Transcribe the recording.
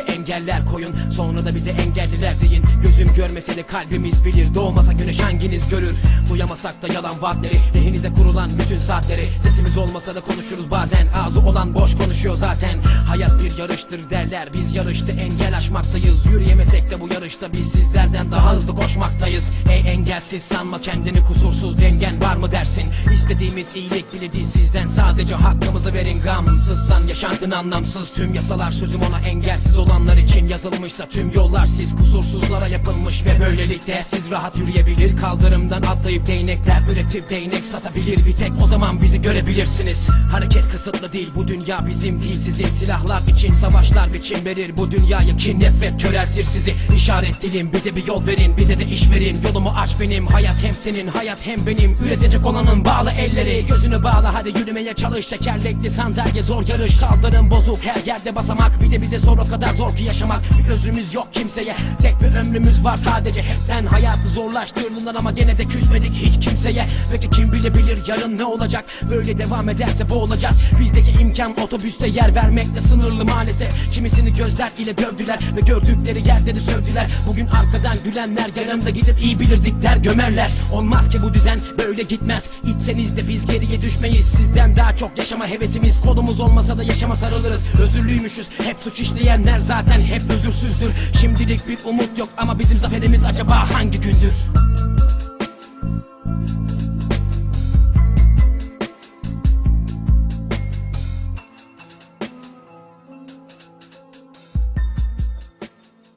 engeller koyun. Sonra da bize engelliler deyin. Gözüm görmese de kalbimiz bilir. Doğmasa güneş hanginiz görür? Duyamasak da yalan vaatleri. Lehinize kurulan bütün saatleri. Sesimiz olmasa da konuşuruz. Bazen Ağzı olan boş konuşuyor zaten Hayat bir yarıştır derler Biz yarışta engel aşmaktayız. Yürüyemesek de bu yarışta biz sizlerden daha hızlı koşmaktayız. Ey engelsiz sanma kendini kusursuz dengen var mı dersin? İstediğimiz iyilik bile değil sizden Sadece hakkımızı verin. Gamsızsan Yaşantın anlamsız. Tüm yasalar sözüm ona engelsiz olanlar için yazılmışsa Tüm yollar siz kusursuzlara yapılmış Ve böylelikle siz rahat yürüyebilir. Kaldırımdan atlayıp değnekler üretip değnek satabilir. Bir tek o zaman bizi görebilirsiniz. Hareket kısıtlı değil bu dünya bizim değil Sizin silahlar için savaşlar biçim verir Bu dünyayı kin nefret köreltir sizi. İşaret dilim bize bir yol verin Bize de iş verin. Yolumu aç benim Hayat hem senin hayat hem benim. Üretecek olanın bağlı elleri Gözünü bağla. Hadi yürümeye çalış Tekerlekli sandalye zor yarış. Kaldırım bozuk her yerde basamak. Bir de bize zor o kadar zor ki yaşamak. Bir özrümüz yok kimseye Tek bir ömrümüz var sadece. Hepten hayatı zorlaştırdılar ama gene de küsmedik hiç kimseye. Peki kim bilebilir yarın ne olacak? Böyle devam ederse boğulacağız. Bizdeki imkan otobüste yer vermekle sınırlı maalesef. Kimisini gözler ile dövdüler Ve gördükleri yerde de sövdüler. Bugün arkadan gülenler yarın da gidip iyi bilirdik der gömerler. Olmaz ki bu düzen böyle gitmez. İçseniz de biz geriye düşmeyiz. Sizden daha çok yaşama hevesimiz. Kolumuz olmasa da yaşama sarılırız. Özürlüymüşüz. Hep suç işleyenler zaten hep özürsüzdür. Şimdilik bir umut yok ama bizim zaferimiz acaba hangi gündür?